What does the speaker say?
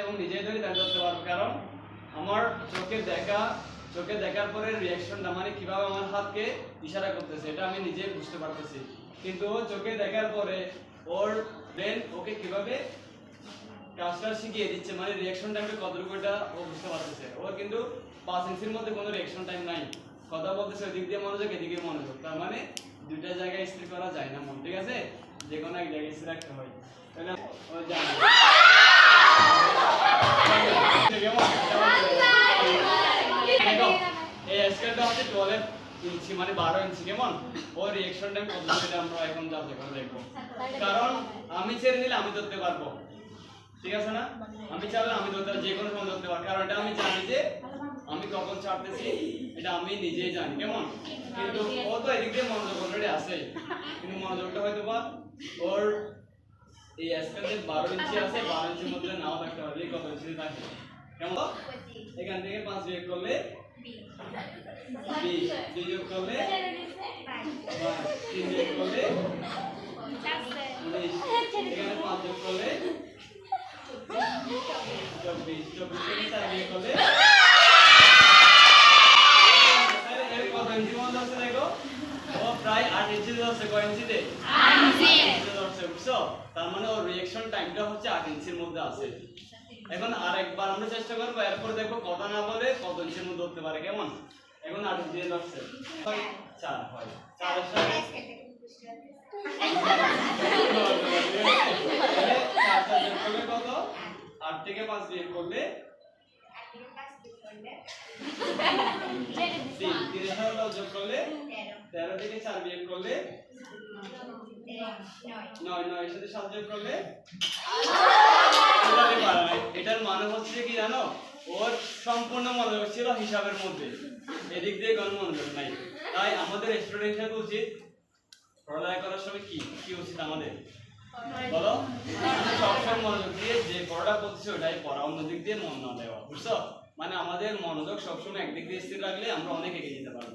এবং নিজেই ধরে ধ্যান করতে পারব, কারণ আমার চোখে দেখা চোখে দেখার পরে রিয়াকশনটা মানে কীভাবে আমার হাতকে ইশারা করতেছে, এটা আমি নিজে বুঝতে পারতেছি। কিন্তু চোখে দেখার পরে ওর ব্রেন ওকে কীভাবে কাজটা শিখিয়ে দিচ্ছে মানে রিয়াকশন টাইমটা কতটুকু এটা ও বুঝতে পারতেছে। ওর কিন্তু পাঁচ ইঞ্চির মধ্যে কোনো রিয়াকশন টাইম নাই। কথা বলতেছে ওই দিক দিয়ে মনোযোগ, এদিকে মনোযোগ। তার মানে দুইটা জায়গায় স্থির করা যায় না মন, ঠিক আছে? যে কোনো এক জায়গায় স্থির রাখতে হয়। তাহলে ও জানে। এই স্কেলটা হচ্ছে 12 ইঞ্চি মানে 12 ইঞ্চি, কেমন? ওর রিঅ্যাকশন টাইম আমরা এখন যাচাই করে দেখব। কারণ আমি ঠিক আছে না? আমি চাইলে আমি ধরতে যে ধরতে পারব। কারণ এটা আমি জানি যে আমি কখন ছাড়তেছি, এটা আমি নিজেই জানি, কেমন? কিন্তু ও তো এদিক দিয়ে মনোযোগ অলরেডি আছে। কিন্তু মনোযোগটা হয়তো বা ওর এই স্কেল যে বারো ইঞ্চি আছে, বারো ইঞ্চির মধ্যে নাও থাকতে এই কত ইঞ্চি থাকে? কেমন? এখান থেকে পাঁচ বিয়োগ করলে দুই যোগ করলে তিন যোগ করলে এখানে পাঁচ যোগ করলে চব্বিশ। চব্বিশ। থেকে চার বিয়োগ করলে তাহলে এর কত ইঞ্চি মধ্যে আছে দেখো ও প্রায় আট ধরছে কয় ইঞ্চিতে? ধরছে বুঝছ? তার মানে ওর রিঅ্যাকশন টাইমটা হচ্ছে আট ইঞ্চির মধ্যে আছে। এখন আরেকবার আমরা চেষ্টা করব এরপর দেখব কথা না বলে কত ইঞ্চির মধ্যে ধরতে পারে কেমন? এখন আট ইঞ্চি ধরছে চার হয়। চারের সাথে? কত? আট থেকে পাঁচ বিয়োগ করলে? তিন। তিনের যোগ করলে? তেরো থেকে চার বিয়োগ করলে? নয় নয় সাথে সাত যোগ করলে। এটার মানে হচ্ছে কি জানো? ওর সম্পূর্ণ মনোযোগ ছিল হিসাবের মধ্যে। এদিক দিয়ে কোনো মনোযোগ নাই। তাই আমাদের স্টুডেন্ট উচিত পড়ালেখা করার সময় কি? কি উচিত আমাদের? বলো? সবসময় মনোযোগ দিয়ে যে পড়াটা করছে ওটাই পড়া। অন্য দিক দিয়ে মন না দেওয়া। বুঝছ? মানে আমাদের মনোযোগ সবসময় একদিক দিয়ে স্থির রাখলে আমরা অনেক এগিয়ে যেতে পারব।